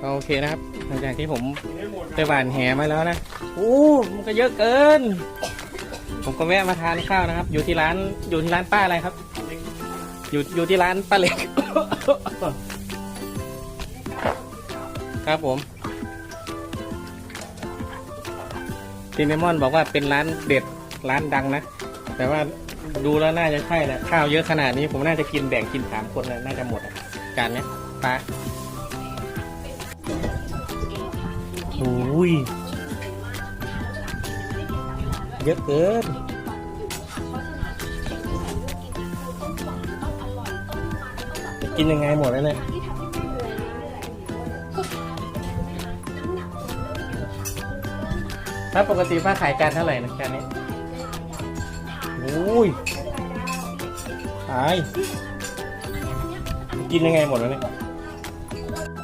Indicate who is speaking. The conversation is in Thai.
Speaker 1: ก็โอเคนะครับ หลังจากที่ผมไปหวานแหมาแล้วนะโอ้มันก็เยอะเกิน ผมก็แวะมาทานข้าวนะครับ อยู่ที่ร้านอยู่ที่ร้านป้าอะไรครับ อยู่อยู่ที่ร้านป้าเล็ก ครับผมทีเนมอนบอกว่าเป็นร้านเด็ดร้านดังนะ แต่ว่าดูแล้วน่าจะใช่แหละข้าวเยอะขนาดนี้ผมน่าจะกินแบ่งกินสามคนเลยน่าจะหมดอะจานเนี้ยป้า โอ้ยเยอะเกินจะกินยังไงหมดแล้วเนี่ยถ้าปกติป้าขายจานเท่าไหร่นะจานนี้โอ้ยขายกินยังไงหมดแล้วเนี่ย